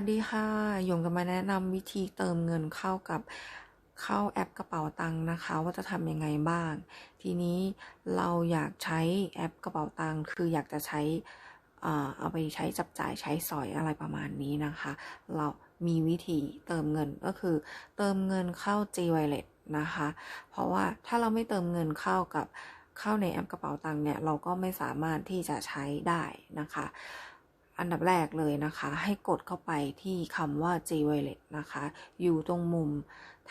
วัสดีค่ะหยงจะมาแนะนำวิธีเติมเงินเข้ากับเข้าแอปกระเป๋าตังค์นะคะ ว่าจะทำยังไงบ้าง ทีนี้เราอยากใช้แอปกระเป๋าตังค์คืออยากจะใช้อ่าเอาไปใช้จับจ่ายใช้สอยอะไรประมาณนี้นะคะ เรามีวิธีเติมเงินก็คือ เติมเงินเข้า G Wallet นะคะ เพราะว่าถ้าเราไม่เติมเงินเข้ากับเข้าในแอปกระเป๋าตังค์เนี่ยเราก็ไม่สามารถที่จะใช้ได้นะคะ อันดับแรกเลยนะคะ ให้กดเข้าไปที่คำว่า G Wallet นะคะ อยู่ตรงมุม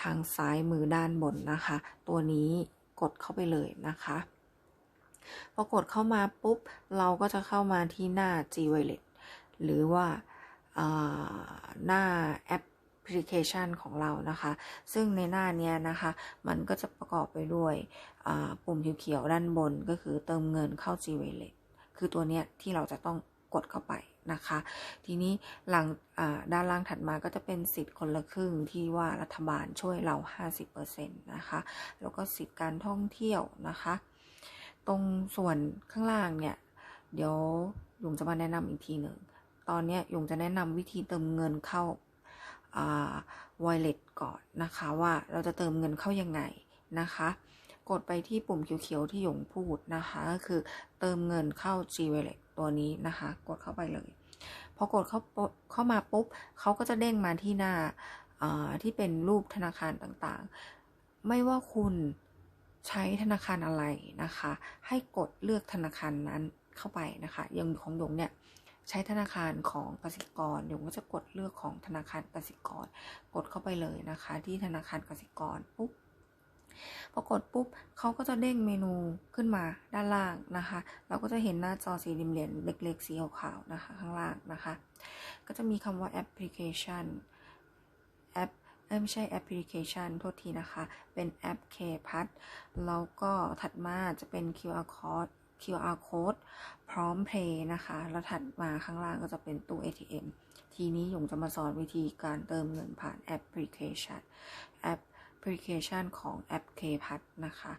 ทางซ้ายมือด้านบนนะคะ ตัวนี้กดเข้าไปเลยนะคะพอกดเข้ามาปุ๊บ เราก็จะเข้ามาที่หน้า G Wallet หรือว่าหน้าแอปพลิเคชันของเรานะคะ ซึ่งในหน้านี้นะคะ มันก็จะประกอบไปด้วยปุ่มเขียวๆด้านบนก็คือเติมเงินเข้า G Wallet คือตัวเนี้ยที่เราจะต้องกดเข้าไป นะคะ ทีนี้หลังด้านล่างถัดมาก็จะเป็นสิทธิ์คนละครึ่งที่ว่ารัฐบาลช่วยเรา 50%นะคะ แล้วก็สิทธิ์การท่องเที่ยวนะคะ ตรงส่วนข้างล่างเนี่ย เดี๋ยวยุงจะมาแนะนำอีกทีหนึ่ง ตอนนี้ยุงจะแนะนำวิธีเติมเงินเข้า wallet ก่อนนะคะว่าเราจะเติมเงินเข้ายังไงนะคะ กดไปที่ปุ่มเขียวๆที่หยงพูดนะคะ ก็คือเติมเงินเข้า G Wallet ตัวนี้นะคะ กดเข้าไปเลย พอกดเข้าเข้ามาปุ๊บเขาก็จะเด้งมาที่หน้าที่เป็นรูปธนาคารต่างๆ ไม่ว่าคุณใช้ธนาคารอะไรนะคะ ให้กดเลือกธนาคารนั้นเข้าไปนะคะอย่างของหยงเนี่ยใช้ธนาคารของกสิกรหยงก็จะกดเลือกของธนาคารกสิกร กดเข้าไปเลยนะคะ ที่ธนาคารกสิกรปุ๊บ พอกดปุ๊บเขาก็จะเด้งเมนูขึ้นมาด้านล่างนะคะ เราก็จะเห็นหน้าจอสีเหลี่ยมเล็กๆสีขาวๆนะคะข้างล่างนะคะ ก็จะมีคำว่าแอปพลิเคชันแอปไม่ใช่แอปพลิเคชันโทษทีนะคะ เป็นแอป k p a s แล้วก็ถัดมาจะเป็น QR code QR code พร้อมเพย์นะคะ แล้วถัดมาข้างล่างก็จะเป็นตู้ ATM ทีนี้หยงจะมาสอนวิธีการเติมเงินผ่านแอปพลิเคชันแอป ลิเคชันของแอป k p a s นะคะ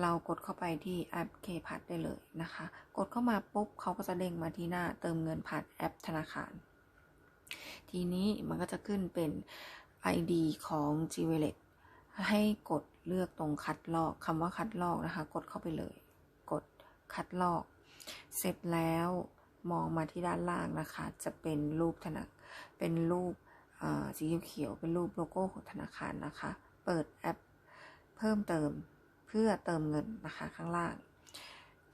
เรากดเข้าไปที่แอป k p a s ได้เลยนะคะ กดเข้ามาปุ๊บเขาก็จะเด้งมาที่หน้าเติมเงินผ่านแอปธนาคาร ทีนี้มันก็จะขึ้นเป็น ID ของ g w a l l e t ให้กดเลือกตรงคัดลอกคำว่าคัดลอกนะคะ กดเข้าไปเลย กดคัดลอก เสร็จแล้วมองมาที่ด้านล่างนะคะ จะเป็นรูปธนาเป็นรูปสีเขียวเป็นรูปโลโก้ของธนาคารนะคะ เปิดแอปเพิ่มเติมเพื่อเติมเงินนะคะข้างล่าง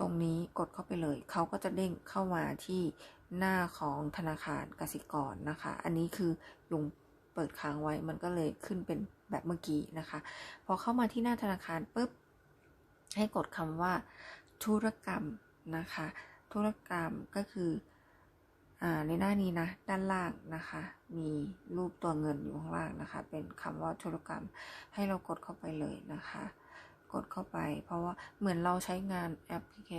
ตรงนี้กดเข้าไปเลย เขาก็จะเด้งเข้ามาที่หน้าของธนาคารกสิกรนะคะ อันนี้คือยุงเปิดค้างไว้มันก็เลยขึ้นเป็นแบบเมื่อกี้นะคะ พอเข้ามาที่หน้าธนาคารปุ๊บให้กดคำว่าธุรกรรมนะคะ ธุรกรรมก็คืออ ในหน้านี้นะ ด้านล่างนะคะ มีรูปตัวเงินอยู่ข้างล่างนะคะ เป็นคำว่าธุรกรรม ให้เรากดเข้าไปเลยนะคะ กดเข้าไป เพราะว่าเหมือนเราใช้งานแอปพลิเค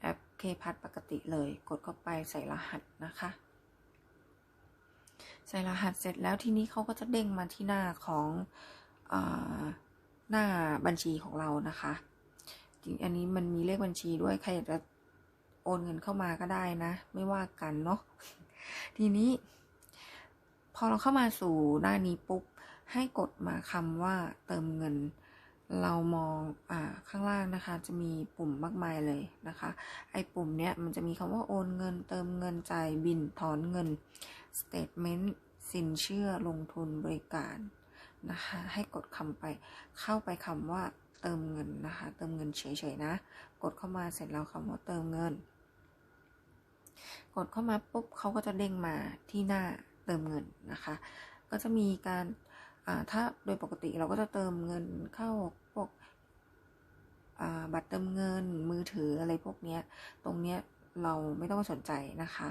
แอปเคพัทปกติเลย กดเข้าไปใส่รหัสนะคะ ใส่รหัสเสร็จแล้วทีนี้เขาก็จะเด้งมาที่หน้าของอหน้าบัญชีของเรานะคะ จริงอันนี้มันมีเลขบัญชีด้วย ใครอยากจะ โอนเงินเข้ามาก็ได้นะ ไม่ว่ากันเนาะทีนี้ พอเราเข้ามาสู่หน้านี้ปุ๊บให้กดมาคำว่าเติมเงิน เรามองอ่าข้างล่างนะคะ จะมีปุ่มมากมายเลยนะคะ ไอ้ปุ่มเนี้ยมันจะมีคำว่าโอนเงิน เติมเงินจ่ายบินถอนเงิน statement สินเชื่อลงทุนบริการนะคะ ให้กดคำไปเข้าไปคำว่าเติมเงินนะคะ เติมเงินเฉยๆนะ กดเข้ามาเสร็จแล้วคำว่าเติมเงิน กดเข้ามาปุ๊บเขาก็จะเด้งมาที่หน้าเติมเงินนะคะ ก็จะมีการถ้าโดยปกติเราก็จะเติมเงินเข้าพวกบัตรเติมเงินมือถืออะไรพวกนี้ตรงนี้เราไม่ต้องสนใจนะคะ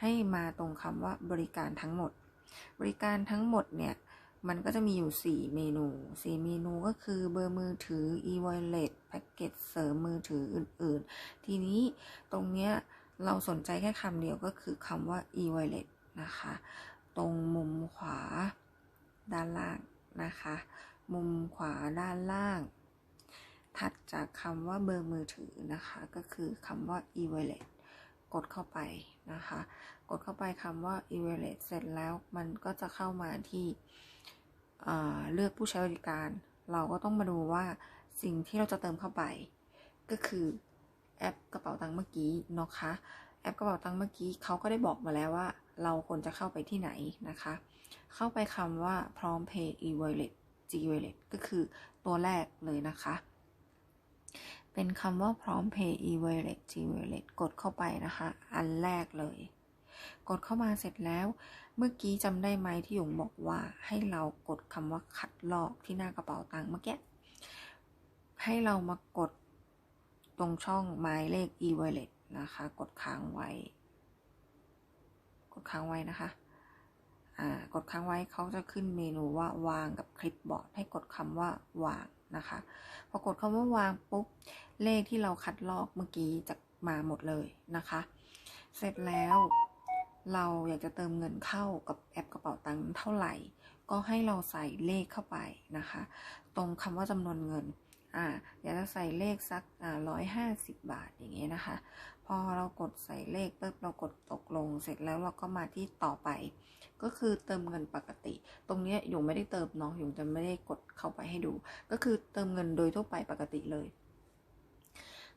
ให้มาตรงคำว่าบริการทั้งหมด บริการทั้งหมดเนี่ยมันก็จะมีอยู่ 4 เมนู 4 เมนูก็คือเบอร์มือถือ e-wallet แพ็กเกจเสริมมือถืออื่น ๆ ทีนี้ตรงเนี้ย เราสนใจแค่คำเดียวก็คือคำว่า e-wallet นะคะ ตรงมุมขวาด้านล่างนะคะ มุมขวาด้านล่าง ถัดจากคำว่าเบอร์มือถือนะคะ ก็คือคำว่า e-wallet กดเข้าไปนะคะ กดเข้าไปคำว่า evaluate เสร็จแล้วมันก็จะเข้ามาที่เลือกผู้ใช้บริการ เราก็ต้องมาดูว่าสิ่งที่เราจะเติมเข้าไป ก็คือ แอปกระเป๋าตังค์เมื่อกี้นะคะ แอปกระเป๋าตังค์เมื่อกี้เขาก็ได้บอกมาแล้วว่า เราควรจะเข้าไปที่ไหนนะคะ เข้าไปคำว่าพร้อม pay e wallet g wallet ก็คือตัวแรกเลยนะคะ เป็นคำว่าพร้อม pay e wallet g wallet กดเข้าไปนะคะ อันแรกเลย กดเข้ามาเสร็จแล้ว เมื่อกี้จำได้ไหมที่หยงบอกว่าให้เรากดคำว่าคัดลอกที่หน้ากระเป๋าตังค์เมื่อกี้ให้เรามากด ตรงช่องหมายเลข e wallet นะคะ กดค้างไว้ กดค้างไว้นะคะอ่ากดค้างไว้เขาจะขึ้นเมนูว่าวางกับคลิปบอร์ดให้กดคำว่าวางนะคะ พอกดคำว่าวางปุ๊บ เลขที่เราคัดลอกเมื่อกี้จะมาหมดเลยนะคะ เสร็จแล้วเราอยากจะเติมเงินเข้ากับแอปกระเป๋าตังค์เท่าไหร่ ก็ให้เราใส่เลขเข้าไปนะคะ ตรงคำว่าจำนวนเงิน อ่าอยากจะใส่เลขสักอ่าร้อยห้าสิบบาทอย่างเงี้ยนะคะ พอเรากดใส่เลขปุ๊บเรากดตกลงเสร็จแล้วเราก็มาที่ต่อไป ก็คือเติมเงินปกติ ตรงเนี้ยหยงไม่ได้เติมเนาะหยงจะไม่ได้กดเข้าไปให้ดู ก็คือเติมเงินโดยทั่วไปปกติเลย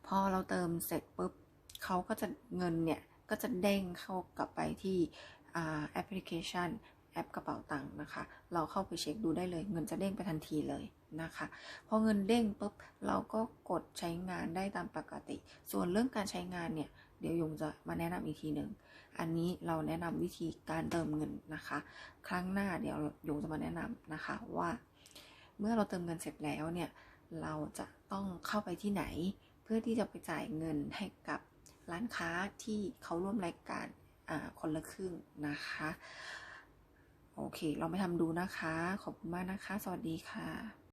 พอเราเติมเสร็จปุ๊บเขาก็จะเงินเนี่ยก็จะเด้งเข้ากลับไปที่แอปพลิเคชันแอปกระเป๋าตังค์นะคะ เราเข้าไปเช็คดูได้เลย เงินจะเด้งไปทันทีเลย นะคะ พอเงินเด้งปุ๊บเราก็กดใช้งานได้ตามปกติ ส่วนเรื่องการใช้งานเนี่ย เดี๋ยวยงจะมาแนะนำอีกทีหนึ่ง อันนี้เราแนะนำวิธีการเติมเงินนะคะ ครั้งหน้าเดี๋ยวยงจะมาแนะนำนะคะว่า เมื่อเราเติมเงินเสร็จแล้วเนี่ย เราจะต้องเข้าไปที่ไหน เพื่อที่จะไปจ่ายเงินให้กับร้านค้าที่เขาร่วมรายการคนละครึ่งนะคะ โอเค เราไปทำดูนะคะ ขอบคุณมากนะคะ สวัสดีค่ะ